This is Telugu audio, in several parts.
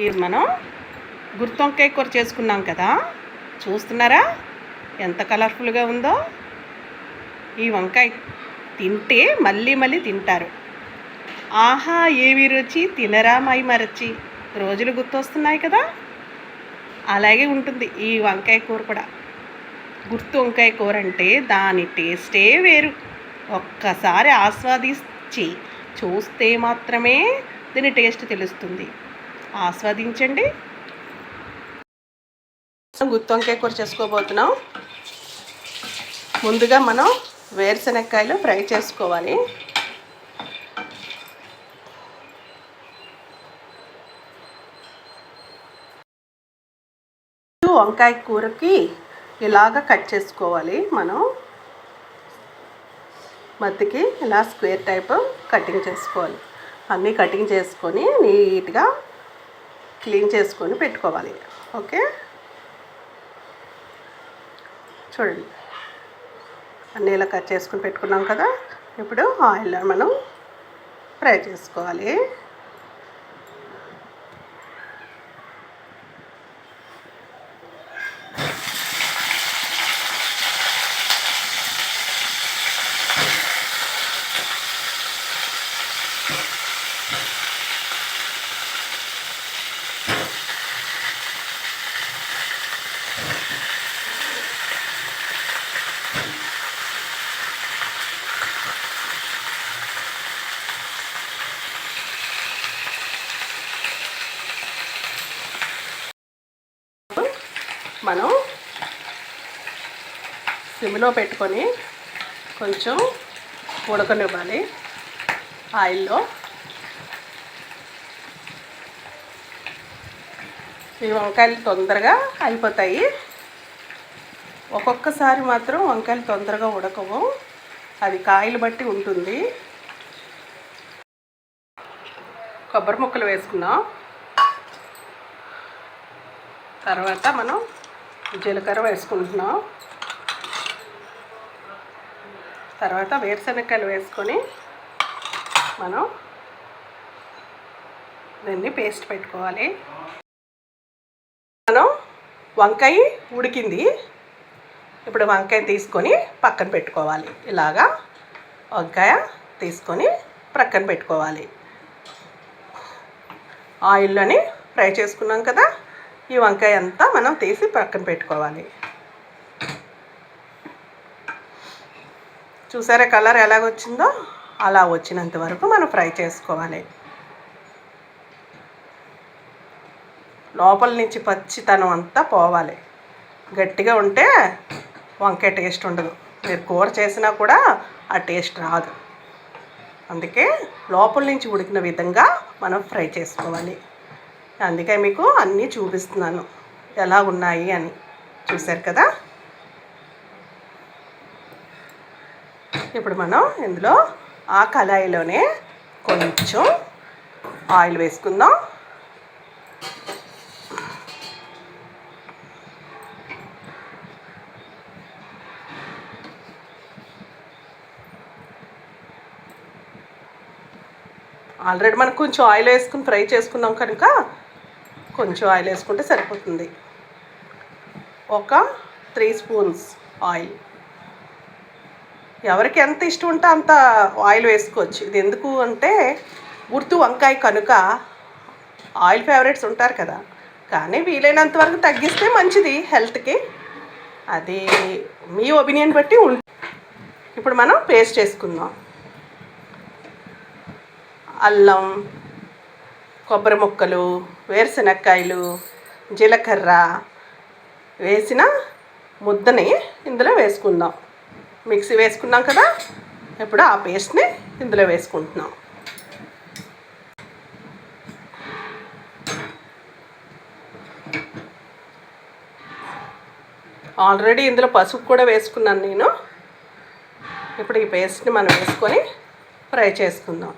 మనం గుర్తొంకాయ కూర చేసుకున్నాం కదా. చూస్తున్నారా? ఎంత కలర్ఫుల్గా ఉందో? ఈ వంకాయ తింటే మళ్ళీ మళ్ళీ తింటారు. ఆహా ఏమి రుచి? తినరా మై మరచి? రోజులు గుర్తొస్తున్నాయి కదా. అలాగే ఉంటుంది ఈ వంకాయ కూర కూడా. గుర్తు వంకాయ కూర అంటే దాని టేస్టే వేరు. ఒక్కసారి ఆస్వాదించి చూస్తే మాత్రమే దీని టేస్ట్ తెలుస్తుంది. ఆస్వాదించండి. గుత్తి వంకాయ కూర చేసుకోబోతున్నాం. ముందుగా మనం వేరుశనక్కాయలు ఫ్రై చేసుకోవాలి. వంకాయ కూరకి ఇలాగ కట్ చేసుకోవాలి మనం. మత్తికి ఇలా స్క్వేర్ టైప్ కటింగ్ చేసుకోవాలి. అన్నీ కటింగ్ చేసుకొని నీట్గా క్లీన్ చేసుకొని పెట్టుకోవాలి. ఓకే? చూడండి. అన్నీ ఇలా కట్ చేసుకొని పెట్టుకున్నాం కదా. ఇప్పుడు ఆయిల్లో మనం ఫ్రై చేసుకోవాలి. మనం సిమ్లో పెట్టుకొని కొంచెం ఉడకనివ్వాలి ఆయిల్లో. ఈ వంకాయలు తొందరగా అయిపోతాయి. ఒక్కొక్కసారి మాత్రం వంకాయలు తొందరగా ఉడకవు. అది కాయలు బట్టి ఉంటుంది. కొబ్బరి ముక్కలు వేసుకున్నాం తర్వాత మనం జీలకర్ర వేసుకుంటున్నాం. తర్వాత వేరుశనగకాయలు వేసుకొని మనం దీన్ని పేస్ట్ పెట్టుకోవాలి. మనం వంకాయ ఉడికింది. ఇప్పుడు వంకాయ తీసుకొని పక్కన పెట్టుకోవాలి. ఇలాగా వంకాయ తీసుకొని ప్రక్కన పెట్టుకోవాలి. ఆయిల్లోని ఫ్రై చేసుకున్నాం కదా? ఈ వంకాయ అంతా మనం తీసి పక్కన పెట్టుకోవాలి. చూసారా కలర్ ఎలాగొచ్చిందో? అలా వచ్చినంత వరకు మనం ఫ్రై చేసుకోవాలి. లోపల నుంచి పచ్చితనం అంతా పోవాలి. గట్టిగా ఉంటే వంకాయ టేస్ట్ ఉండదు. మీరు కూర చేసినా కూడా ఆ టేస్ట్ రాదు. అందుకే లోపల నుంచి ఉడికిన విధంగా మనం ఫ్రై చేసుకోవాలి. అందుకే మీకు అన్నీ చూపిస్తున్నాను. ఎలా ఉన్నాయి అని. చూశారు కదా? ఇప్పుడు మనం ఇందులో ఆ కళాయిలోనే కొంచెం ఆయిల్ వేసుకుందాం. ఆల్రెడీ మనకు కొంచెం ఆయిల్ వేసుకుని ఫ్రై చేసుకున్నాం కనుక కొంచెం ఆయిల్ వేసుకుంటే సరిపోతుంది. ఒక త్రీ స్పూన్స్ ఆయిల్. ఎవరికి ఎంత ఇష్టం ఉంటే అంత ఆయిల్ వేసుకోవచ్చు. ఇది ఎందుకు అంటే గుర్తు వంకాయ కనుక ఆయిల్ ఫేవరెట్స్ ఉంటారు కదా. కానీ వీలైనంత వరకు తగ్గిస్తే మంచిది హెల్త్కి. అది మీ ఒపీనియన్ బట్టి ఉం ఇప్పుడు మనం పేస్ట్ చేసుకుందాం. అల్లం కొబ్బరి ముక్కలు వేరుశనక్కాయలు జీలకర్ర వేసిన ముద్దని ఇందులో వేసుకుందాం. మిక్సీ వేసుకున్నాం కదా ఇప్పుడు ఆ పేస్ట్ని ఇందులో వేసుకుంటున్నాం. ఆల్రెడీ ఇందులో పసుపు కూడా వేసుకున్నాను నేను. ఇప్పుడు ఈ పేస్ట్ని మనం వేసుకొని ఫ్రై చేసుకుందాం.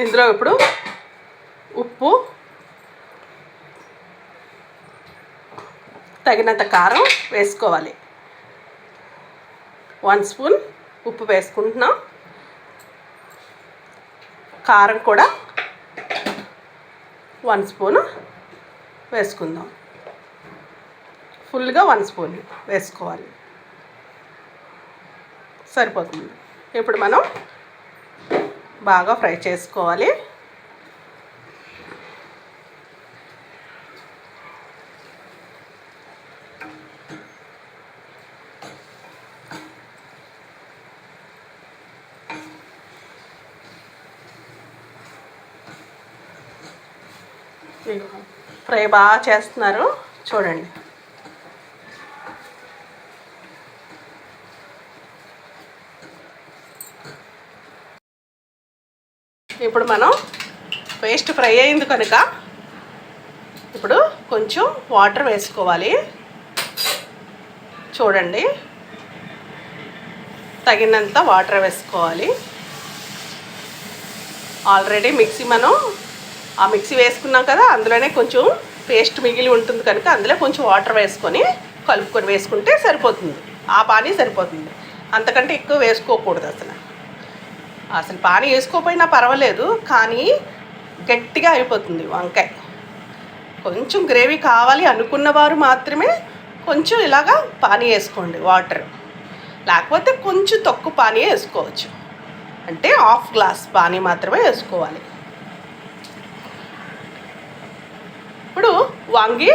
ఇందులో ఇప్పుడు ఉప్పు తగినంత కారం వేసుకోవాలి. వన్ స్పూన్ ఉప్పు వేసుకుంటున్నాం. కారం కూడా వన్ స్పూన్ వేసుకుందాం. ఫుల్గా వన్ స్పూన్ వేసుకోవాలి. సరిపోతుంది. ఇప్పుడు మనం బాగా ఫ్రై చేసుకోవాలి. ఫ్రై బాగా చేస్తున్నారు. చూడండి. ఇప్పుడు మనం పేస్ట్ ఫ్రై అయింది కనుక ఇప్పుడు కొంచెం వాటర్ వేసుకోవాలి. చూడండి. తగినంత వాటర్ వేసుకోవాలి. ఆల్రెడీ మిక్సీ మనం ఆ మిక్సీ వేసుకున్నాం కదా అందులోనే కొంచెం పేస్ట్ మిగిలి ఉంటుంది కనుక అందులో కొంచెం వాటర్ వేసుకొని కలుపుకొని వేసుకుంటే సరిపోతుంది. ఆ పానీ సరిపోతుంది. అంతకంటే ఎక్కువ వేసుకోకూడదు అసలు. అసలు పానీ వేసుకోకపోయినా పర్వాలేదు కానీ గట్టిగా అయిపోతుంది వంకాయ. కొంచెం గ్రేవీ కావాలి అనుకున్న వారు మాత్రమే కొంచెం ఇలాగా పానీ వేసుకోండి వాటర్. లేకపోతే కొంచెం తక్కువ పానీ వేసుకోవచ్చు. అంటే హాఫ్ గ్లాస్ పానీ మాత్రమే వేసుకోవాలి. ఇప్పుడు వంగి